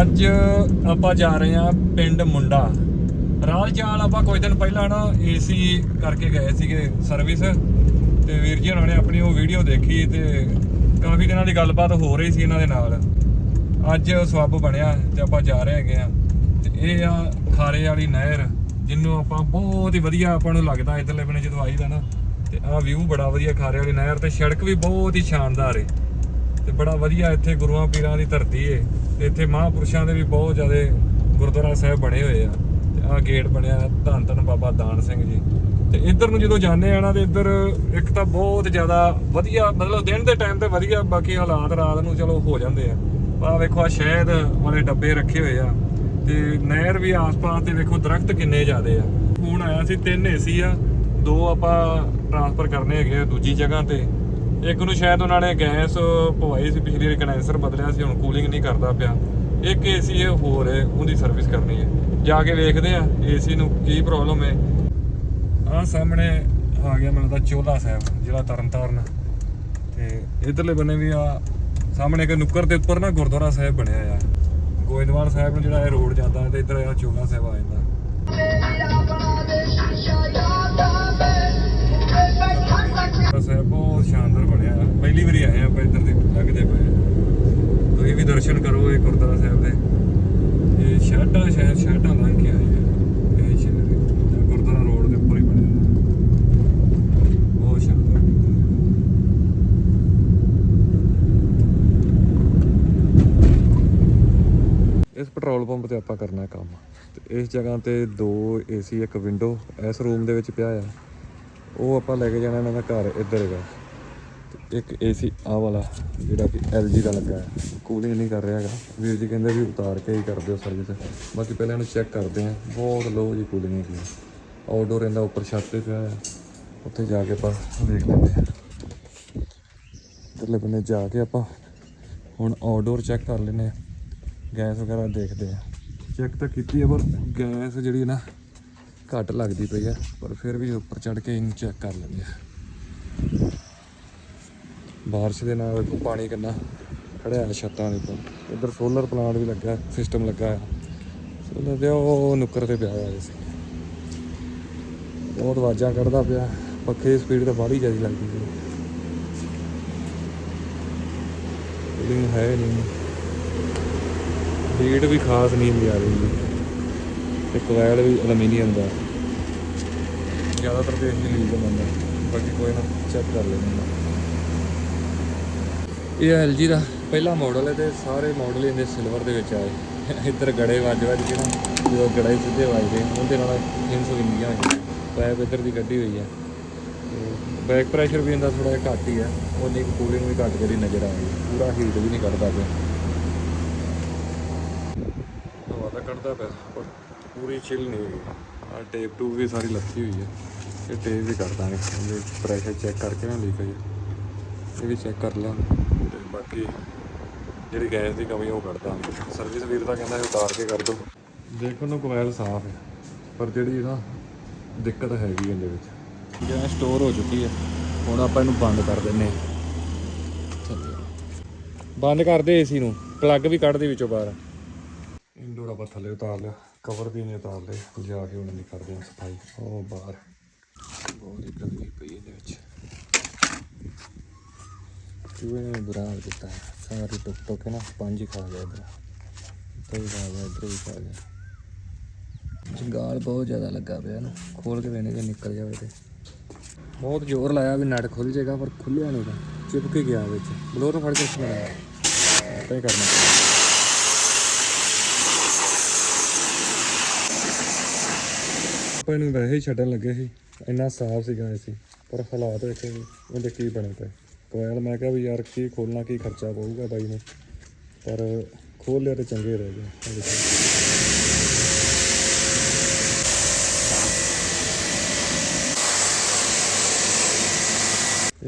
ਅੱਜ ਆਪਾਂ ਜਾ ਰਹੇ ਹਾਂ ਪਿੰਡ ਮੁੰਡਾ। ਰਾਲ ਚਾਲ ਆਪਾਂ ਕੁਝ ਦਿਨ ਪਹਿਲਾਂ ਨਾ ਏਸੀ ਕਰਕੇ ਗਏ ਸੀਗੇ ਸਰਵਿਸ ਤੇ ਵੀਰ ਜੀ ਉਹਨਾਂ ਨੇ ਆਪਣੀ ਉਹ ਵੀਡੀਓ ਦੇਖੀ ਤੇ ਕਾਫੀ ਦਿਨਾਂ ਦੀ ਗੱਲਬਾਤ ਹੋ ਰਹੀ ਸੀ ਇਹਨਾਂ ਦੇ ਨਾਲ। ਅੱਜ ਸਵੱਬ ਬਣਿਆ ਤੇ ਆਪਾਂ ਜਾ ਰਹੇ ਹੈਗੇ ਆ ਤੇ ਇਹ ਆ ਖਾਰੇ ਵਾਲੀ ਨਹਿਰ ਜਿਹਨੂੰ ਆਪਾਂ ਬਹੁਤ ਹੀ ਵਧੀਆ ਆਪਾਂ ਨੂੰ ਲੱਗਦਾ ਇਧਰਲੇ ਬਨੇ ਜਦੋਂ ਆਈਦਾ ਨਾ, ਤੇ ਆਹ ਵਿਊ ਬੜਾ ਵਧੀਆ ਖਾਰੇ ਵਾਲੀ ਨਹਿਰ ਤੇ ਸੜਕ ਵੀ ਬਹੁਤ ਹੀ ਸ਼ਾਨਦਾਰ ਏ। ਤੇ ਬੜਾ ਵਧੀਆ ਇੱਥੇ ਗੁਰੂਆਂ ਪੀਰਾਂ ਦੀ ਧਰਤੀ ਏ। ਤੇ ਇੱਥੇ ਮਹਾਂਪੁਰਸ਼ਾਂ ਦੇ ਵੀ ਬਹੁਤ ਜ਼ਿਆਦੇ ਗੁਰਦੁਆਰਾ ਸਾਹਿਬ ਬਣੇ ਹੋਏ ਆ। ਤੇ ਆਹ ਗੇਟ ਬਣਿਆ ਧੰਨ ਧੰਨ ਬਾਬਾ ਦਾਨ ਸਿੰਘ ਜੀ। ਤੇ ਇੱਧਰ ਨੂੰ ਜਦੋਂ ਜਾਂਦੇ ਆ ਨਾ, ਤੇ ਇੱਧਰ ਇੱਕ ਤਾਂ ਬਹੁਤ ਜ਼ਿਆਦਾ ਵਧੀਆ, ਮਤਲਬ ਦਿਨ ਦੇ ਟਾਈਮ ਤੇ ਵਧੀਆ, ਬਾਕੀ ਹਾਲਾਤ ਰਾਤ ਨੂੰ ਚਲੋ ਹੋ ਜਾਂਦੇ ਆ। ਆਹ ਵੇਖੋ ਆ ਸ਼ਹਿਦ ਵਾਲੇ ਡੱਬੇ ਰੱਖੇ ਹੋਏ ਆ। ਤੇ ਨਹਿਰ ਵੀ ਆਸ-ਪਾਸ ਤੇ ਵੇਖੋ ਦਰਖਤ ਕਿੰਨੇ ਜ਼ਿਆਦੇ ਆ। ਹੁਣ ਆਇਆ ਸੀ ਤਿੰਨ ਏਸੀ ਆ, ਦੋ ਆਪਾਂ ਟ੍ਰਾਂਸਫਰ ਕਰਨੇ ਹੈਗੇ ਆ ਦੂਜੀ ਜਗ੍ਹਾ ਤੇ। ਇੱਕ ਨੂੰ ਸ਼ਾਇਦ ਉਹਨਾਂ ਨੇ ਗੈਸ ਪਵਾਈ ਸੀ, ਪਿਛਲੀ ਵਾਰੀ ਕੰਡੈਂਸਰ ਬਦਲਿਆ ਸੀ, ਹੁਣ ਕੂਲਿੰਗ ਨਹੀਂ ਕਰਦਾ ਪਿਆ। ਇੱਕ ਏਸੀ ਇਹ ਹੋਰ ਹੈ, ਉਹਦੀ ਸਰਵਿਸ ਕਰਨੀ ਹੈ। ਜਾ ਕੇ ਵੇਖਦੇ ਆ ਏਸੀ ਨੂੰ ਕੀ ਪ੍ਰੋਬਲਮ ਹੈ। ਆਹ ਸਾਹਮਣੇ ਆ ਗਿਆ ਮੈਨੂੰ ਤਾਂ ਚੋਲਾ ਸਾਹਿਬ, ਜਿਹੜਾ ਤਰਨਤਾਰਨ। ਤੇ ਇਧਰਲੇ ਬੰਨੇ ਵੀ ਆ, ਸਾਹਮਣੇ ਇੱਕ ਨੁੱਕਰ ਦੇ ਉੱਪਰ ਨਾ ਗੁਰਦੁਆਰਾ ਸਾਹਿਬ ਬਣਿਆ ਆ। ਗੋਇੰਦਵਾਲ ਸਾਹਿਬ ਨੂੰ ਜਿਹੜਾ ਇਹ ਰੋਡ ਜਾਂਦਾ ਤੇ ਇੱਧਰ ਆ ਚੋਲਾ ਸਾਹਿਬ ਆ ਜਾਂਦਾ। ਇਸ ਪੈਟਰੋਲ ਪੰਪ ਤੇ ਆਪਾਂ ਕਰਨਾ ਕੰਮ। ਤੇ ਇਸ ਜਗ੍ਹਾ ਤੇ ਦੋ ਏਸੀ ਇੱਕ ਵਿੰਡੋ ਇਸ ਰੂਮ ਦੇ ਵਿੱਚ ਪਿਆ ਆ। ਉਹ ਆਪਾਂ ਲੈ ਕੇ ਜਾਣਾ ਇਹਨਾਂ ਦਾ ਘਰ ਇੱਧਰ ਹੈਗਾ ਤੇ ਇੱਕ ਏਸੀ ਆ ਵਾਲਾ, ਜਿਹੜਾ ਕਿ LG ਦਾ ਲੱਗਾ ਹੈ ਕੂਲਿੰਗ ਨਹੀਂ ਕਰ ਰਿਹਾ ਹੈਗਾ ਵੀਰ ਜੀ ਕਹਿੰਦੇ ਵੀ ਉਤਾਰ ਕੇ ਹੀ ਕਰ ਦਿਓ ਸਰਵਿਸ ਬਾਕੀ ਪਹਿਲਾਂ ਇਹਨੂੰ ਚੈੱਕ ਕਰਦੇ ਹਾਂ ਬਹੁਤ ਲੋ ਜੀ ਕੂਲਿੰਗ ਹੈਗੀ ਆਊਟਡੋਰ ਇਹਦਾ ਉੱਪਰ ਛੱਤ ਤੇ ਪਿਆ ਹੈ ਉੱਥੇ ਜਾ ਕੇ ਆਪਾਂ ਦੇਖ ਲੈਂਦੇ ਹਾਂ ਇੱਧਰਲੇ ਬੰਨੇ ਜਾ ਕੇ ਆਪਾਂ ਹੁਣ ਆਊਟਡੋਰ ਚੈੱਕ ਕਰ ਲੈਨੇ ਆ। ਗੈਸ ਵਗੈਰਾ ਦੇਖਦੇ ਆ। ਚੈੱਕ ਤਾਂ ਕੀਤੀ ਹੈ ਪਰ ਗੈਸ ਜਿਹੜੀ ਨਾ ਘੱਟ ਲੱਗਦੀ ਪਈ ਆ, ਪਰ ਫਿਰ ਵੀ ਉੱਪਰ ਚੜ ਕੇ ਇਹਨੂੰ ਚੈੱਕ ਕਰ ਲੈਂਦੇ ਆ। ਬਾਰਿਸ਼ ਦੇ ਨਾਲ ਵੇਖੋ ਪਾਣੀ ਕਿੰਨਾ ਖੜਿਆ ਛੱਤਾਂ ਦੇ ਉੱਪਰ। ਇੱਧਰ ਸੋਲਰ ਪਲਾਂਟ ਵੀ ਲੱਗਾ ਸਿਸਟਮ ਲੱਗਾ ਹੈ ਸੋਲਰ ਦੇ ਉਹ ਨੁੱਕਰ ਤੇ ਪਿਆ ਹੋਇਆ ਸੀ ਬਹੁਤ ਆਵਾਜ਼ਾਂ ਕੱਢਦਾ ਪਿਆ, ਪੱਖੇ ਦੀ ਸਪੀਡ ਤਾਂ ਬਾਹਲੀ ਜ਼ਿਆਦਾ ਲੱਗਦੀ ਸੀ ਕੂਲਿੰਗ ਹੈ ਨਹੀਂ। ਹੀਟ ਵੀ ਖਾਸ ਨਹੀਂ ਹੁੰਦੀ ਆ ਰਹੀ ਜੀ ਤੇ ਕੋਇਲ ਵੀ ਐਲੂਮੀਨੀਅਮ ਦਾ। ਜ਼ਿਆਦਾਤਰ ਤੇ ਇਹੀ ਲੀਕ ਹੁੰਦਾ ਬਾਕੀ ਕੋਈ ਨਾ ਚੈੱਕ ਕਰ ਲੈਂਦੇ ਇਹ LG ਦਾ ਪਹਿਲਾ ਮਾਡਲ ਹੈ ਤੇ ਸਾਰੇ ਮਾਡਲ ਇਹਦੇ ਸਿਲਵਰ ਦੇ ਵਿੱਚ ਆਏ। ਇੱਧਰ ਗੜੇ ਵੱਜ ਵੱਜ ਕੇ ਨਾ, ਜਦੋਂ ਗੜੇ ਸਿੱਧੇ ਵੱਜਦੇ, ਉਹਦੇ ਨਾਲ ਹਿੰਸ ਵਿੰਗੀਆਂ ਹੋਈਆਂ ਪੈਪ ਇੱਧਰ ਦੀ ਕੱਢੀ ਹੋਈ ਹੈ। ਤੇ ਬੈਕ ਪ੍ਰੈਸ਼ਰ ਵੀ ਇਹਦਾ ਥੋੜਾ ਜਿਹਾ ਘੱਟ ਹੀ ਹੈ। ਉਹ ਨਹੀਂ ਕੂਲਿੰਗ ਵੀ ਘੱਟ ਕਰੀ ਨਜ਼ਰ ਆ ਪੂਰਾ ਹੀਟ ਵੀ ਨਹੀਂ ਕੱਢਦਾ ਪਿਆ ਹਵਾ ਤਾਂ ਕੱਢਦਾ ਪਿਆ ਪੂਰੀ ਚਿਲ ਨਹੀਂ ਹੈਗੀ। ਆ ਟੇਪ ਟੂਪ ਵੀ ਸਾਰੀ ਲੱਥੀ ਹੋਈ ਹੈ। ਇਹ ਟੇਪ ਵੀ ਕਰ ਦਾਂਗੇ। ਇਹਦੇ ਪ੍ਰੈਸ਼ਰ ਚੈੱਕ ਕਰਕੇ ਨਾ ਲੀਕ ਹੈ। ਇਹ ਵੀ ਚੈੱਕ ਕਰ ਲਾਂ ਤੇ ਬਾਕੀ ਜਿਹੜੀ ਗੈਸ ਦੀ ਕਮੀ ਉਹ ਕੱਢ ਦਾਂਗੇ। ਸਰਵਿਸ ਵੀਰ ਤਾਂ ਕਹਿੰਦਾ ਇਹ ਉਤਾਰ ਕੇ ਕਰ ਦੋ। ਦੇਖੋ ਨੂੰ ਕੋਇਲ ਸਾਫ਼ ਹੈ। ਪਰ ਜਿਹੜੀ ਨਾ ਦਿੱਕਤ ਹੈਗੀ ਇਹਦੇ ਵਿੱਚ। ਗੈਸ ਸਟੋਰ ਹੋ ਚੁੱਕੀ ਹੈ। ਹੁਣ ਆਪਾਂ ਇਹਨੂੰ ਬੰਦ ਕਰ ਦਿੰਨੇ ਬੰਦ ਕਰਦੇ ਏਸੀ ਨੂੰ। ਪਲੱਗ ਵੀ ਕੱਢ ਦੇ ਵਿੱਚੋਂ ਬਾਹਰ। ਇੰਡੋਰ ਆਪਾਂ ਥੱਲੇ ਉਤਾਰ ਲਿਆ ਕਵਰ ਵੀ ਨਹੀਂ ਉਤਾਰ ਲਏ, ਜਾ ਕੇ ਉਹਨਾਂ ਦੀ ਕਰਦੇ ਹਾਂ ਸਫ਼ਾਈ। ਉਹ ਬਾਹਰ। ਬਹੁਤ ਹੀ ਗੰਦੀ ਪਈ ਇਹਦੇ ਵਿੱਚ। ਚੂਹੇ ਨੇ ਬੁਰਾ ਹਾਲ ਕੀਤਾ ਸਾਰੀ ਟੁੱਕ ਟੁੱਕ ਨਾ, ਪੰਜ ਹੀ ਖਾ ਗਿਆ ਇਧਰ। ਤੇ ਵੀ ਖਾ ਗਿਆ ਇੱਧਰ ਵੀ ਖਾ ਗਿਆ ਜੰਗਾਲ ਬਹੁਤ ਜ਼ਿਆਦਾ ਲੱਗਾ ਪਿਆ ਇਹਨੂੰ। ਖੋਲ ਕੇ ਵੇਣੇ ਜੇ ਨਿਕਲ ਜਾਵੇ ਤੇ। ਬਹੁਤ ਜ਼ੋਰ ਲਾਇਆ ਵੀ ਨਟ ਖੁੱਲ ਜਾਏਗਾ, ਪਰ ਖੁੱਲਿਆ ਨਹੀਂ ਗਾ ਚਿਪਕ ਹੀ ਗਿਆ ਵਿੱਚ। ਬਲੋਰ ਨੂੰ ਫੜ ਕੇ ਸੁਣਾ ਤਾਂ ਹੀ ਕਰਨਾ। ਆਪਾਂ ਇਹਨੂੰ ਵੈਸੇ ਹੀ ਛੱਡਣ ਲੱਗੇ ਸੀ। ਇੰਨਾ ਸਾਫ਼ ਸੀਗਾ ਇਹ ਸੀ। ਪਰ ਹਾਲਾਤ ਵੇਖੇ ਵੀ ਉਹਦੇ ਕੀ ਬਣੇ ਪਏ। ਕੋਇਲ ਮੈਂ ਕਿਹਾ ਵੀ ਯਾਰ ਕੀ ਖੋਲਣਾ ਕੀ ਖਰਚਾ ਪਊਗਾ ਬਾਈ ਨੂੰ। ਪਰ ਖੋਲ ਲਿਆ ਤੇ ਚੰਗੇ ਰਹਿ ਗਏ।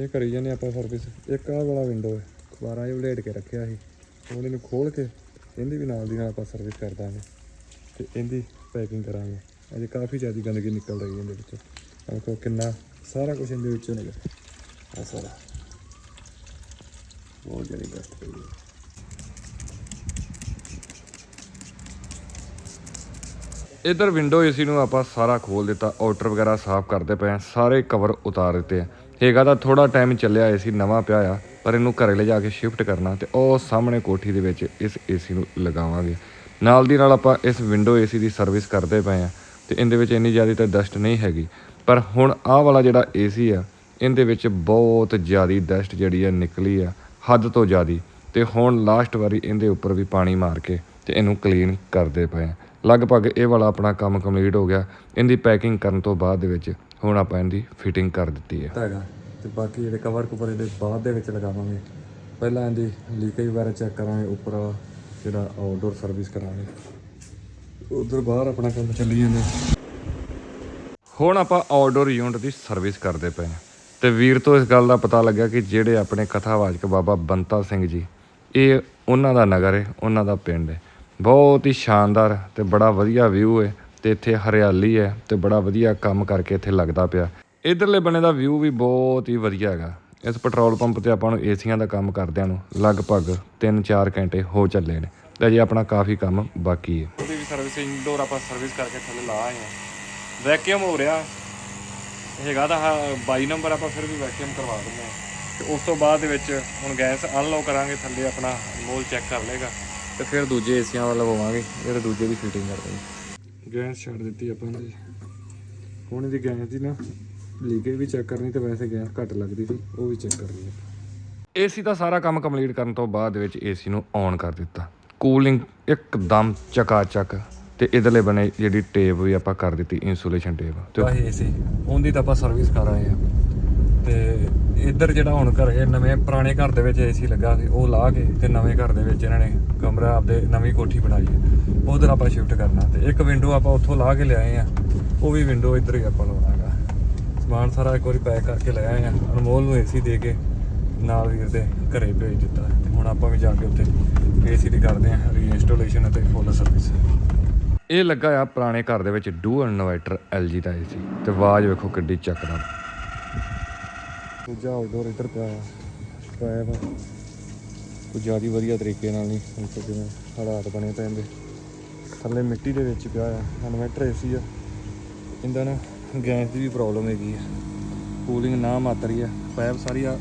ਇਹ ਕਰੀ ਜਾਂਦੇ ਆਪਾਂ ਸਰਵਿਸ ਇੱਕ ਆਹ ਵਾਲਾ ਵਿੰਡੋ ਹੈ। 12 ਜਿਹਾ ਬਲੇਡ ਕੇ ਰੱਖਿਆ ਸੀ। ਹੁਣ ਇਹਨੂੰ ਖੋਲ ਕੇ, ਇਹਦੀ ਵੀ ਨਾਲ ਦੀ ਨਾਲ ਆਪਾਂ ਸਰਵਿਸ ਕਰ ਦਾਂਗੇ। ਤੇ ਇਹਦੀ ਪੈਕਿੰਗ ਕਰਾਂਗੇ। ਅਜੇ ਕਾਫੀ ਜ਼ਿਆਦਾ ਗੰਦਗੀ ਨਿਕਲ ਰਹੀ ਹੈ ਇਹਦੇ ਵਿੱਚੋਂ। ਦੇਖੋ ਕਿੰਨਾ ਸਾਰਾ ਕੁਝ ਇਹਦੇ ਵਿੱਚੋਂ ਨਿਕਲ ਆ ਸਾਰਾ। ਬਹੁਤ ਜ਼ਿਆਦਾ ਡਸਟ ਪਈ ਹੈ। ਇਧਰ ਵਿੰਡੋ ਏਸੀ ਨੂੰ ਆਪਾਂ ਸਾਰਾ ਖੋਲ ਦਿੱਤਾ ਆਊਟਰ ਵਗੈਰਾ ਸਾਫ਼ ਕਰਦੇ ਪਏ ਆ ਸਾਰੇ ਕਵਰ ਉਤਾਰ ਦਿੱਤੇ ਆ। ਹੈਗਾ ਤਾਂ ਥੋੜਾ ਟਾਈਮ ਚੱਲਿਆ ਏਸੀ ਨਵਾਂ ਪਿਆ ਆ, ਪਰ ਇਹਨੂੰ ਘਰੇ ਲੈ ਜਾ ਕੇ ਸ਼ਿਫਟ ਕਰਨਾ ਤੇ ਉਹ ਸਾਹਮਣੇ ਕੋਠੀ ਦੇ ਵਿੱਚ ਇਸ ਏਸੀ ਨੂੰ ਲਗਾਵਾਂਗੇ। ਨਾਲ ਦੀ ਨਾਲ ਆਪਾਂ ਇਸ ਵਿੰਡੋ ਏਸੀ ਦੀ ਸਰਵਿਸ ਕਰਦੇ ਪਏ ਆ ਤੇ ਇਹਦੇ ਵਿੱਚ ਇੰਨੀ ਜ਼ਿਆਦਾ ਤਾਂ ਡਸਟ ਨਹੀਂ ਹੈਗੀ। ਪਰ ਹੁਣ ਆਹ ਵਾਲਾ ਜਿਹੜਾ ਏਸੀ ਆ, ਇਹਦੇ ਵਿੱਚ ਬਹੁਤ ਜ਼ਿਆਦਾ ਡਸਟ ਜਿਹੜੀ ਆ ਨਿਕਲੀ ਆ, ਹੱਦ ਤੋਂ ਜ਼ਿਆਦਾ। ਤੇ ਹੁਣ ਲਾਸਟ ਵਾਰੀ ਇਹਦੇ ਉੱਪਰ ਵੀ ਪਾਣੀ ਮਾਰ ਕੇ ਤੇ ਇਹਨੂੰ ਕਲੀਨ ਕਰਦੇ ਪਏ ਆ। ਲਗਭਗ ਇਹ ਵਾਲਾ ਆਪਣਾ ਕੰਮ ਕੰਪਲੀਟ ਹੋ ਗਿਆ। ਇਹਦੀ ਪੈਕਿੰਗ ਕਰਨ ਤੋਂ ਬਾਅਦ ਦੇ ਵਿੱਚ ਹੁਣ ਆਪਾਂ ਇਹਦੀ ਫਿਟਿੰਗ ਕਰ ਦਿੱਤੀ ਹੈ ਹੈਗਾ। ਤੇ ਬਾਕੀ ਜਿਹੜੇ ਕਵਰ ਕੁਪਰ ਇਹਦੇ ਬਾਅਦ ਦੇ ਵਿੱਚ ਲਗਾਵਾਂਗੇ। ਪਹਿਲਾਂ ਇਹਦੀ ਲੀਕੇਜ ਵਗੈਰਾ ਚੈੱਕ ਕਰਾਂਗੇ, ਉੱਪਰ ਜਿਹੜਾ ਆਊਟਡੋਰ ਸਰਵਿਸ ਕਰਾਂਗੇ। ਉਧਰ ਬਾਹਰ ਆਪਣਾ ਕੰਮ ਚੱਲੀ ਜਾਂਦਾ ਹੁਣ ਆਪਾਂ ਆਊਟਡੋਰ ਯੂਨਿਟ ਦੀ ਸਰਵਿਸ ਕਰਦੇ ਪਏ ਹਾਂ। ਤੇ ਵੀਰ ਤੋਂ ਇਸ ਗੱਲ ਦਾ ਪਤਾ ਲੱਗਿਆ ਕਿ ਜਿਹੜੇ ਆਪਣੇ ਕਥਾਵਾਚਕ ਬਾਬਾ ਬੰਤਾ ਸਿੰਘ ਜੀ, ਇਹ ਉਹਨਾਂ ਦਾ ਨਗਰ ਹੈ, ਉਹਨਾਂ ਦਾ ਪਿੰਡ ਹੈ। ਬਹੁਤ ਹੀ ਸ਼ਾਨਦਾਰ ਤੇ ਬੜਾ ਵਧੀਆ ਵਿਊ ਹੈ ਤੇ ਇੱਥੇ ਹਰਿਆਲੀ ਹੈ ਤੇ ਬੜਾ ਵਧੀਆ ਕੰਮ ਕਰਕੇ ਇੱਥੇ ਲੱਗਦਾ ਪਿਆ। ਇਧਰਲੇ ਬਣੇ ਦਾ ਵਿਊ ਵੀ ਬਹੁਤ ਹੀ ਵਧੀਆ ਹੈਗਾ। ਇਸ ਪੈਟਰੋਲ ਪੰਪ ਤੇ ਆਪਾਂ ਨੂੰ ਏਸੀਆਂ ਦਾ ਕੰਮ ਕਰਦਿਆਂ ਨੂੰ ਲਗਭਗ 3-4 ਘੰਟੇ ਹੋ ਚੱਲੇ ਨੇ। ਤੇ ਅਜੇ ਆਪਣਾ ਕਾਫੀ ਕੰਮ ਬਾਕੀ ਹੈ। ਉਹਦੀ ਵੀ ਸਰਵਿਸ ਇੰਡੋਰ ਆਪਾਂ ਸਰਵਿਸ ਕਰਕੇ ਥੱਲੇ ਲਾ ਆਏ ਹਾਂ। ਵੈਕਿਊਮ ਹੋ ਰਿਹਾ। ਹੈਗਾ ਤਾਂ 22 ਨੰਬਰ ਆਪਾਂ ਫਿਰ ਵੀ ਵੈਕਿਊਮ ਕਰਵਾ ਦਿੰਦੇ ਹਾਂ। ਤੇ ਉਸ ਤੋਂ ਬਾਅਦ ਦੇ ਵਿੱਚ ਹੁਣ ਗੈਸ ਅਨਲੌਕ ਕਰਾਂਗੇ ਥੱਲੇ ਆਪਣਾ ਮੋਲ ਚੈੱਕ ਕਰ ਲੇਗਾ ਤੇ ਫਿਰ ਦੂਜੇ ਏਸੀਆਂ ਵਾਲਾ ਲਵਾਵਾਂਗੇ ਜਿਹੜੇ ਦੂਜੇ ਦੀ ਫਿਟਿੰਗ ਕਰਦੇ ਗੈਸ ਛੱਡ ਦਿੱਤੀ ਆਪਾਂ ਨੇ। ਹੁਣ ਇਹਦੀ ਗੈਸ ਦੀ ਨਾ ਲੀਕੇਜ ਵੀ ਚੈੱਕ ਕਰਨੀ ਤੇ ਵੈਸੇ ਗੈਸ ਘੱਟ ਲੱਗਦੀ ਸੀ ਉਹ ਵੀ ਚੈੱਕ ਕਰਨੀ ਹੈ। ਏਸੀ ਦਾ ਸਾਰਾ ਕੰਮ ਕੰਪਲੀਟ ਕਰਨ ਤੋਂ ਬਾਅਦ ਦੇ ਵਿੱਚ ਏਸੀ ਨੂੰ ਔਨ ਕਰ ਦਿੱਤਾ। ਕੂਲਿੰਗ ਇੱਕਦਮ ਚਕਾਚਕ ਤੇ ਇਧਰਲੇ ਬਣੇ ਜਿਹੜੀ ਟੇਪ ਵੀ ਆਪਾਂ ਕਰ ਦਿੱਤੀ ਇਨਸੂਲੇਸ਼ਨ ਟੇਪ। ਤੇ ਆਹ ਏਸੀ ਉਹਦੀ ਤਾਂ ਆਪਾਂ ਸਰਵਿਸ ਕਰ ਆਏ ਆ ਤੇ ਇੱਧਰ ਜਿਹੜਾ ਹੁਣ ਘਰ ਇਹ ਨਵੇਂ ਪੁਰਾਣੇ ਘਰ ਦੇ ਵਿੱਚ ਏਸੀ ਲੱਗਾ ਸੀ, ਉਹ ਲਾ ਕੇ ਤੇ ਨਵੇਂ ਘਰ ਦੇ ਵਿੱਚ ਇਹਨਾਂ ਨੇ ਕਮਰਾ ਆਪਦੇ ਨਵੀਂ ਕੋਠੀ ਬਣਾਈ ਹੈ। ਉਧਰ ਆਪਾਂ ਸ਼ਿਫਟ ਕਰਨਾ। ਤੇ ਇੱਕ ਵਿੰਡੋ ਆਪਾਂ ਉੱਥੋਂ ਲਾ ਕੇ ਲਿਆਏ ਆ ਉਹ ਵੀ ਵਿੰਡੋ ਇੱਧਰ ਹੀ ਆਪਾਂ ਲਾਉਣਾਗਾ ਸਮਾਨ ਸਾਰਾ ਇੱਕ ਵਾਰੀ ਪੈਕ ਕਰਕੇ ਲੈ ਆਏ ਆ ਅਨਮੋਲ ਨੂੰ ਏਸੀ ਦੇ ਕੇ ਨਾਲ ਵੀਰ ਦੇ ਘਰੇ ਭੇਜ ਦਿੱਤਾ ਤੇ ਹੁਣ ਆਪਾਂ ਵੀ ਜਾ ਕੇ ਉੱਥੇ ਏਸੀ ਦੀ ਕਰਦੇ ਆ ਰੀਇੰਸਟਾਲੇਸ਼ਨ ਅਤੇ ਫੁੱਲ ਸਰਵਿਸ ਇਹ ਲੱਗਾ ਆ ਪੁਰਾਣੇ ਘਰ ਦੇ ਵਿੱਚ ਡੂਅਲ ਇਨਵਰਟਰ LG ਦਾ ਏਸੀ ਤੇ ਆਵਾਜ਼ ਵੇਖੋ ਕਿੱਡੀ ਚੱਕਦਾ। ਦੂਜਾ ਆਊਟਡੋਰ ਇੱਧਰ ਪਿਆ ਆ ਪਾਇਆ ਵਾ ਕੋਈ ਜ਼ਿਆਦਾ ਵਧੀਆ ਤਰੀਕੇ ਨਾਲ ਨਹੀਂ ਹੁਣ ਤਾਂ ਜਿਵੇਂ ਹਾਲਾਤ ਬਣੇ ਪਏ ਨੇ। ਥੱਲੇ ਮਿੱਟੀ ਦੇ ਵਿੱਚ ਪਿਆ ਆ ਇਨਵਰਟਰ ਏਸੀ ਆ। ਇਹਦਾ ਨਾ ਗੈਸ ਦੀ ਵੀ ਪ੍ਰੋਬਲਮ ਹੈਗੀ ਆ। ਕੂਲਿੰਗ ਨਾ ਮਾਤਰੀ ਆ ਪਾਈਪ ਸਾਰੀ ਆ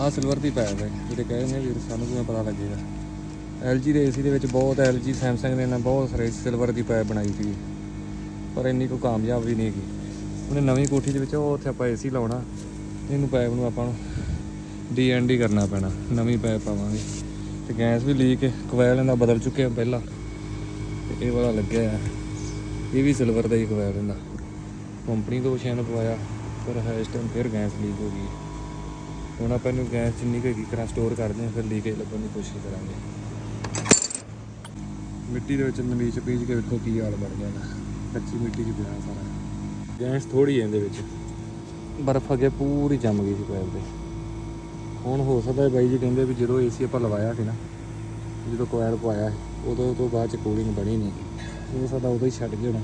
ਆ ਸਿਲਵਰ ਦੀ ਪੈਪ ਹੈ, ਜਿਹੜੇ ਕਹਿ ਕਹਿੰਦੇ ਨੇ ਵੀਰ, ਸਾਨੂੰ ਕਿਵੇਂ ਪਤਾ ਲੱਗੇਗਾ? LG ਦੇ ਏਸੀ ਦੇ ਵਿੱਚ ਬਹੁਤ LG Samsung ਨੇ ਨਾ ਬਹੁਤ ਸਾਰੇ ਸਿਲਵਰ ਦੀ ਪੈਪ ਬਣਾਈ ਸੀ। ਪਰ ਇੰਨੀ ਕੋਈ ਕਾਮਯਾਬ ਵੀ ਨਹੀਂ ਹੈਗੀ। ਉਹਨੇ ਨਵੀਂ ਕੋਠੀ ਦੇ ਵਿੱਚ, ਉਹ ਉੱਥੇ ਆਪਾਂ ਏਸੀ ਲਾਉਣਾ। ਇਹਨੂੰ ਪੈਪ ਨੂੰ ਆਪਾਂ ਨੂੰ ਡੀ ਕਰਨਾ ਪੈਣਾ। ਨਵੀਂ ਪੈਪ ਪਾਵਾਂਗੇ। ਤੇ ਗੈਸ ਵੀ ਲੀਕ ਕੋਇਲ ਇਹਦਾ ਬਦਲ ਚੁੱਕੇ ਆ ਪਹਿਲਾਂ। ਤੇ ਇਹ ਵਾਲਾ ਲੱਗਿਆ ਆ ਇਹ ਵੀ ਸਿਲਵਰ ਦਾ ਹੀ ਕੋਇਲ ਇਹਦਾ। ਕੰਪਨੀ ਤੋਂ ਸ਼ੈਨ ਪਵਾਇਆ, ਪਰ ਹੈ ਇਸ ਟਾਈਮ ਫਿਰ ਗੈਸ ਲੀਕ ਹੋ ਗਈ ਹੁਣ ਆਪਾਂ ਇਹਨੂੰ ਗੈਸ ਜਿੰਨੀ ਕੁ ਹੈਗੀ ਕਰਾਂ ਸਟੋਰ ਕਰਦੇ ਹਾਂ ਫਿਰ ਲੀਕੇਜ ਲੱਭਣ ਦੀ ਕੋਸ਼ਿਸ਼ ਕਰਾਂਗੇ। ਮਿੱਟੀ ਦੇ ਵਿੱਚ ਨਮੀਚ ਪੀਜ ਕੇ ਵੇਖੋ ਕੀ ਹਾਲ ਬਣ ਗਿਆ ਇਹਦਾ। ਕੱਚੀ ਮਿੱਟੀ 'ਚ ਪਿਆ ਸਾਰਾ। ਗੈਸ ਥੋੜੀ ਹੈ ਇਹਦੇ ਵਿੱਚ। ਬਰਫ਼ ਅੱਗੇ ਪੂਰੀ ਜੰਮ ਗਈ ਸੀ ਪਾਈਪ 'ਤੇ। ਹੁਣ ਹੋ ਸਕਦਾ ਹੈ ਬਾਈ ਜੀ ਕਹਿੰਦੇ ਵੀ ਜਦੋਂ ਏਸੀ ਆਪਾਂ ਲਵਾਇਆ ਸੀ ਨਾ ਜਦੋਂ ਕੋਇਲ ਪਵਾਇਆ ਸੀ, ਉਦੋਂ ਤੋਂ ਬਾਅਦ ਚ ਕੂਲਿੰਗ ਬਣੀ ਨਹੀਂ ਹੋ ਸਕਦਾ ਉਦੋਂ ਹੀ ਛੱਡ ਗਿਆ ਹੋਣਾ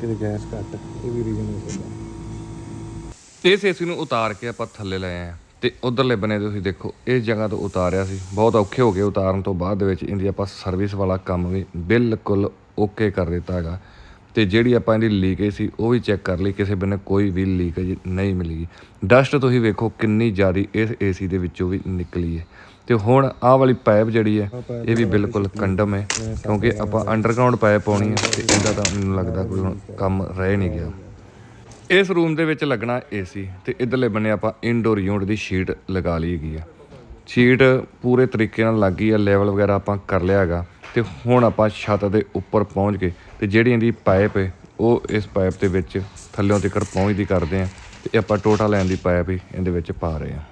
ਕਿਤੇ ਗੈਸ ਘੱਟ ਇਹ ਵੀ ਰੀਜ਼ਨ ਹੋ ਸਕਦਾ। ਇਸ ਏਸੀ ਨੂੰ ਉਤਾਰ ਕੇ ਆਪਾਂ ਥੱਲੇ ਲੈ ਆਏ ਆ। ਤੇ ਉਧਰਲੇ ਬਨੇ ਤੁਸੀਂ ਦੇਖੋ ਇਸ ਜਗ੍ਹਾ ਤੋਂ ਉਤਾਰਿਆ ਸੀ। ਬਹੁਤ ਔਖੇ ਹੋ ਗਏ ਉਤਾਰਨ ਤੋਂ ਬਾਅਦ ਦੇ ਵਿੱਚ। ਇਹਦੀ ਆਪਾਂ ਸਰਵਿਸ ਵਾਲਾ ਕੰਮ ਵੀ ਬਿਲਕੁਲ ਓਕੇ ਕਰ ਦਿੱਤਾ ਹੈਗਾ। ਤੇ ਜਿਹੜੀ ਆਪਾਂ ਇਹਦੀ ਲੀਕੇਜ ਸੀ ਉਹ ਵੀ ਚੈੱਕ ਕਰ ਲਈ। ਕਿਸੇ ਬੰਨੇ ਕੋਈ ਵੀ ਲੀਕੇਜ ਨਹੀਂ ਮਿਲੀ ਡਸਟ ਤੁਸੀਂ ਵੇਖੋ ਕਿੰਨੀ ਜ਼ਿਆਦੀ ਇਸ ਏਸੀ ਦੇ ਵਿੱਚੋਂ ਵੀ ਨਿਕਲੀ ਹੈ। ਤੇ ਹੁਣ ਆਹ ਵਾਲੀ ਪਾਈਪ ਜਿਹੜੀ ਹੈ ਇਹ ਵੀ ਬਿਲਕੁਲ ਕੰਡਮ ਹੈ। ਕਿਉਂਕਿ ਆਪਾਂ ਅੰਡਰਗਰਾਉਂਡ ਪਾਈਪ ਪਾਉਣੀ ਹੈ ਤੇ ਇਹਦਾ ਤਾਂ ਮੈਨੂੰ ਲੱਗਦਾ ਕੋਈ ਕੰਮ ਰਹਿ ਨਹੀਂ ਗਿਆ। ਇਸ ਰੂਮ ਦੇ ਵਿੱਚ ਲੱਗਣਾ ਏਸੀ ਤੇ ਇਧਰਲੇ ਬੰਨੇ ਆਪਾਂ ਇਨਡੋਰ ਯੂਨਿਟ ਦੀ ਸ਼ੀਟ ਲਗਾ ਲਈ ਹੈਗੀ ਆ। ਸ਼ੀਟ ਪੂਰੇ ਤਰੀਕੇ ਨਾਲ ਲੱਗ ਗਈ ਆ ਲੈਵਲ ਵਗੈਰਾ ਆਪਾਂ ਕਰ ਲਿਆ ਹੈਗਾ। ਤੇ ਹੁਣ ਆਪਾਂ ਛੱਤ ਦੇ ਉੱਪਰ ਪਹੁੰਚ ਗਏ ਤੇ ਜਿਹੜੀ ਇਹਦੀ ਪਾਈਪ ਹੈ ਉਹ ਇਸ ਪਾਈਪ ਦੇ ਵਿੱਚ ਥੱਲਿਓਂ ਤੱਕ ਪਹੁੰਚਦੀ ਕਰਦੇ ਆ ਤੇ ਇਹ ਆਪਾਂ ਟੋਟਾ ਲੈਣ ਦੀ ਪਾਈਪ ਹੀ ਇਹਦੇ ਵਿੱਚ ਪਾ ਰਹੇ ਆ।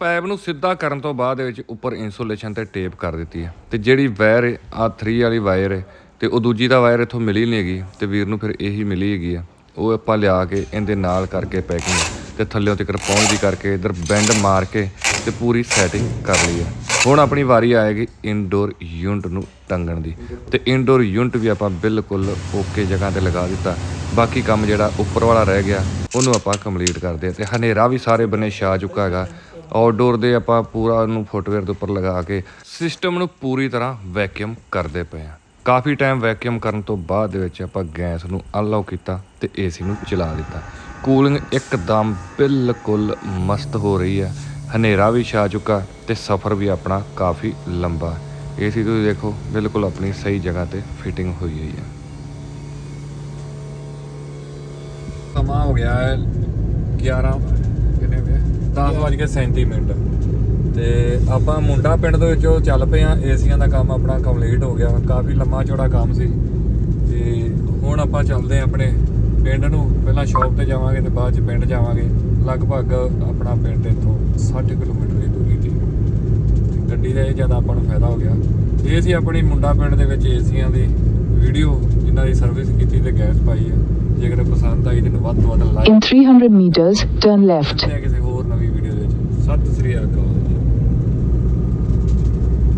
ਪਾਈਪ ਨੂੰ ਸਿੱਧਾ ਕਰਨ ਤੋਂ ਬਾਅਦ ਦੇ ਵਿੱਚ ਉੱਪਰ ਇਨਸੂਲੇਸ਼ਨ ਤੇ ਟੇਪ ਕਰ ਦਿੱਤੀ ਹੈ ਤੇ ਜਿਹੜੀ ਵਾਇਰ ਹੈ ਆ 3 ਵਾਲੀ ਵਾਇਰ ਹੈ ਤੇ ਉਹ ਦੂਜੀ ਦਾ ਵਾਇਰ ਇੱਥੋਂ ਮਿਲੀ ਨਹੀਂ ਹੈਗੀ ਤੇ ਵੀਰ ਨੂੰ ਫਿਰ ਇਹੀ ਮਿਲੀ ਹੈਗੀ ਆ। ਉਹ ਆਪਾਂ ਲਿਆ ਕੇ ਇਹਦੇ ਨਾਲ ਕਰਕੇ ਪੈਕਿੰਗ ਤੇ ਥੱਲਿਓਂ ਤੱਕ ਪਹੁੰਚਦੀ ਕਰਕੇ ਇਧਰ ਬੈਂਡ ਮਾਰ ਕੇ ਤੇ ਪੂਰੀ ਸੈਟਿੰਗ ਕਰ ਲਈ ਹੈ ਹੁਣ ਆਪਣੀ ਵਾਰੀ ਆਏਗੀ ਇਨਡੋਰ ਯੂਨਿਟ ਨੂੰ ਟੰਗਣ ਦੀ ਤੇ ਇਨਡੋਰ ਯੂਨਿਟ ਵੀ ਆਪਾਂ ਬਿਲਕੁਲ ਓਕੇ ਜਗ੍ਹਾ ਤੇ ਲਗਾ ਦਿੱਤਾ। ਬਾਕੀ ਕੰਮ ਜਿਹੜਾ ਉੱਪਰ ਵਾਲਾ ਰਹਿ ਗਿਆ, ਉਹਨੂੰ ਆਪਾਂ ਕੰਪਲੀਟ ਕਰਦੇ ਹਾਂ ਤੇ ਹਨੇਰਾ ਵੀ ਸਾਰੇ ਬੰਨੇ ਛਾ ਚੁੱਕਾ ਹੈਗਾ। ਆਊਟਡੋਰ ਦੇ ਆਪਾਂ ਪੂਰਾ ਉਹਨੂੰ ਫੁੱਟਵੇਅਰ ਦੇ ਉੱਪਰ ਲਗਾ ਕੇ ਸਿਸਟਮ ਨੂੰ ਪੂਰੀ ਤਰ੍ਹਾਂ ਵੈਕਿਊਮ ਕਰਦੇ ਪਏ ਆ। ਕਾਫੀ ਟਾਈਮ ਵੈਕਿਊਮ ਕਰਨ ਤੋਂ ਬਾਅਦ ਦੇ ਵਿੱਚ ਆਪਾਂ ਗੈਸ ਨੂੰ ਅਨਲੌਕ ਕੀਤਾ ਤੇ ਏਸੀ ਨੂੰ ਚਲਾ ਦਿੱਤਾ। ਕੂਲਿੰਗ ਇੱਕਦਮ ਬਿਲਕੁਲ ਮਸਤ ਹੋ ਰਹੀ ਹੈ। ਹਨੇਰਾ ਵੀ ਛਾ ਚੁੱਕਾ ਤੇ ਸਫ਼ਰ ਵੀ ਆਪਣਾ ਕਾਫੀ ਲੰਬਾ ਏਸੀ ਤੁਸੀਂ ਦੇਖੋ, ਬਿਲਕੁਲ ਆਪਣੀ ਸਹੀ ਜਗ੍ਹਾ ਤੇ ਫਿਟਿੰਗ ਹੋਈ ਹੋਈ ਹੈ। ਸਮਾਂ ਹੋ ਗਿਆ ਹੈ 11 ਕਿੰਨੇ ਵੇ 10:37 ਮਿੰਟ। ਤੇ ਆਪਾਂ ਮੁੰਡਾ ਪਿੰਡ ਦੇ ਵਿੱਚੋਂ ਚੱਲ ਪਏ ਆ ਏਸੀਆਂ ਦਾ ਕੰਮ ਆਪਣਾ ਕੰਪਲੀਟ ਹੋ ਗਿਆ ਕਾਫੀ ਲੰਮਾ ਚੌੜਾ ਕੰਮ ਸੀ। ਤੇ ਹੁਣ ਆਪਾਂ ਚੱਲਦੇ ਆ ਆਪਣੇ ਪਿੰਡ ਨੂੰ ਪਹਿਲਾਂ ਸ਼ਾਪ ਤੇ ਜਾਵਾਂਗੇ ਤੇ ਬਾਅਦ ਚ ਪਿੰਡ ਜਾਵਾਂਗੇ। ਲਗਭਗ ਆਪਣਾ ਪਿੰਡ ਇੱਥੋਂ 60 ਕਿਲੋਮੀਟਰ ਦੀ ਦੂਰੀ ਤੇ। ਤੇ ਗੱਡੀ ਦਾ ਇਹ ਜ਼ਿਆਦਾ ਆਪਾਂ ਨੂੰ ਫਾਇਦਾ ਹੋ ਗਿਆ। ਇਹ ਸੀ ਆਪਣੀ ਮੁੰਡਾ ਪਿੰਡ ਦੇ ਵਿੱਚ ਏਸੀਆਂ ਦੀ ਵੀਡੀਓ ਜਿਨ੍ਹਾਂ ਦੀ ਸਰਵਿਸ ਕੀਤੀ ਤੇ ਗੈਸ ਪਾਈ ਹੈ ਜੇਕਰ ਪਸੰਦ ਆਈ ਤਾਂ ਵੱਧ ਤੋਂ ਵੱਧ like In 300 meters, turn left. ਮਿਲਦੇ ਆ ਕਿਸੇ ਹੋਰ ਨਵੀਂ ਵੀਡੀਓ ਦੇ ਵਿੱਚ। ਸਤਿ ਸ੍ਰੀ ਅਕਾਲ